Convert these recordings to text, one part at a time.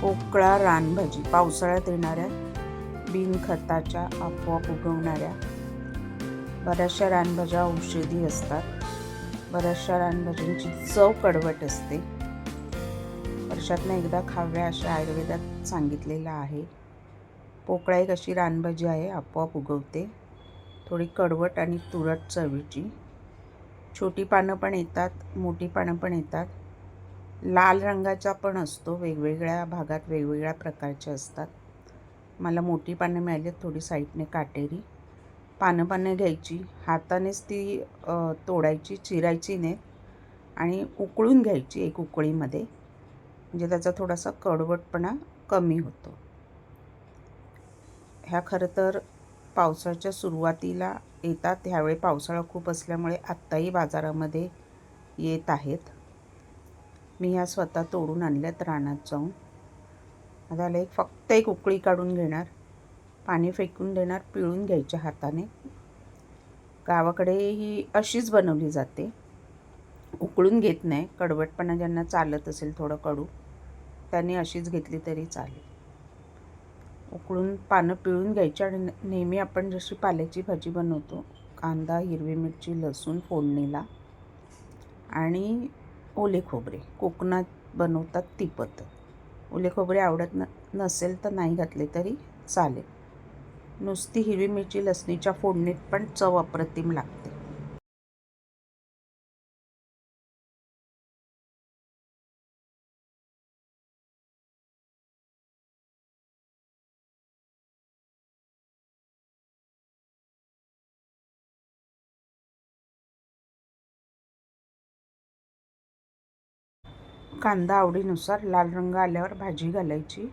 पोकळा रानभाजी पावसाळ्यात येणाऱ्या बिनखताच्या आपोआप उगवणाऱ्या बऱ्याचशा रानभाज्या औषधी असतात. बऱ्याचशा रानभाज्यांची चव कडवट असते. वर्षातनं एकदा खाव्या अशा आयुर्वेदात सांगितलेलं आहे पोकळा एक अशी रानभाजी आहे आपोआप उगवते. थोडी कडवट आणि तुरट चवीची. छोटी पानं पण येतात मोठी पानं पण येतात. लाल रंगाचा पण असतो वेगवेगळ्या भागात वेगवेगळ्या प्रकारचे असतात. मला मोठी पानं मिळाली थोडी साईडने काटेरी. पानं पानं घ्यायची हातानेच ती तोडायची चिरायची नाही. आणि उकळून घ्यायची एक उकळीमध्ये. म्हणजे त्याचा थोडासा कडवटपणा कमी होतो. ह्या खरं तर पावसाच्या सुरुवातीला येतात. ह्यावेळी पावसाळा खूप असल्यामुळे आत्ताही बाजारामध्ये येत आहेत. मी ह्या स्वतः तोडून आणल्यात रानात जाऊन. आता एक फक्त एक उकळी काढून घेणार पाणी फेकून देणार पिळून घ्यायच्या हाताने. गावाकडे ही अशीच बनवली जाते. उकळून घेत नाही कडवटपणा ज्यांना चालत असेल थोडं कडू त्यांनी अशीच घेतली तरी चालेल. उकळून पानं पिळून घ्यायची आणि नेहमी आपण जशी पाल्याची भाजी बनवतो कांदा हिरवी मिरची लसूण फोडणीला. आणि ओले खोबरे. कोकणात बनवतात ती पद्धत. ओले खोबरे आवडत न नसेल तर नाही घातले तरी चालेल. नुसती हिरवी मिरची लसणीच्या फोडणीत पण चव अप्रतिम लागते. कांदा आवडीनुसार लाल रंग आल्यावर भाजी घालायची.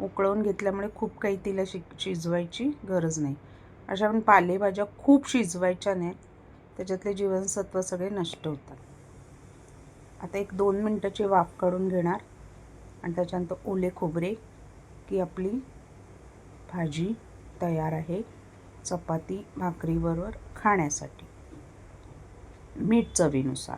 उकळवून घेतल्यामुळे खूप काही तिला शि शिजवायची गरज नाही. अशा पण पालेभाज्या खूप शिजवायच्या नाहीत. त्याच्यातले जीवनसत्व सगळे नष्ट होतात. आता एक दोन मिनटाची वाफ काढून घेणार. आणि त्याच्यानंतर ओले खोबरे की आपली भाजी तयार आहे चपाती भाकरीबरोबर खाण्यासाठी. मीठ चवीनुसार.